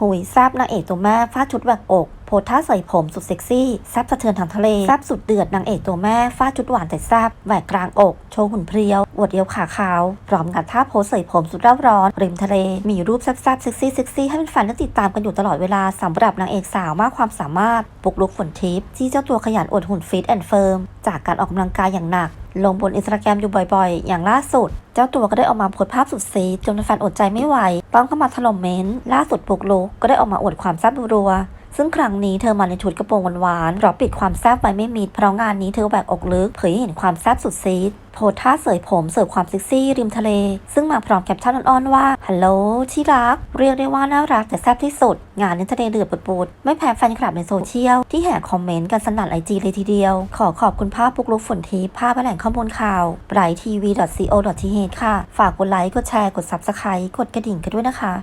หุยแซบนางเอกตัวแม่ฟาดชุดแหวกอกโพท่าใส่ผมสุดเซ็กซี่แซบสะเทือนทางทะเลแซบสุดเดือดนางเอกตัวแม่ฟาดชุดหวานแต่แซบแหวกกลางอก โชว์หุ่นเพรียวอวดเอวขาขาวพร้อมกับท่าโพสใส่ผมสุดเร่าร้อน ริมทะเล มีรูปแซบๆเซ็กซี่เซ็กซี่ให้แฟนๆได้ติดตามกันอยู่ตลอดเวลาสำหรับนางเอกสาวมากความสามารถปุกลุกฝนทิพย์ที่เจ้าตัวขยันอวดหุ่นฟิตแอนด์เฟิร์มจากการออกกำลังกายอย่างหนัก ลงบนอินสตาแกรมอยู่บ่อยๆ อย่างล่าสุด เจ้าตัวก็ได้ออกมาโพสภาพสุดซีจนแฟนอดใจไม่ไหวต้องเข้ามาถล่มเม้นต์ล่าสุดปุกลุกก็ได้ออกมาอวดความแซ่บรัว ซึ่งครั้งนี้เธอมาในชุดกระโปรงหวานๆเพราะปิดความแซ่บไว้ไม่มิดเพราะงานนี้เธอแบกอกลึกเผยให้เห็นความแซ่บสุดซีดโพสท่าเสยผมเสิร์ฟความเซ็กซี่ริมทะเล ซึ่งมาพร้อมแคปชั่นอ่อนๆว่าฮัลโหลที่รัก เรียกได้ว่าน่ารักแต่แซ่บที่สุด งานนี้ทะเลเดือดปุดๆไม่แพ้แฟนคลับในโซเชียล ที่แห่คอมเมนต์กันสนั่นไอจีเลยทีเดียว ขอขอบคุณภาพปุกลุกฝนทิพย์ภาพแหล่งข้อมูลข่าว b r i g h t v co th ค่ะ ฝากกดไลค์กดแชร์กด subscribe กดกระดิ่งกันด้วยนะคะ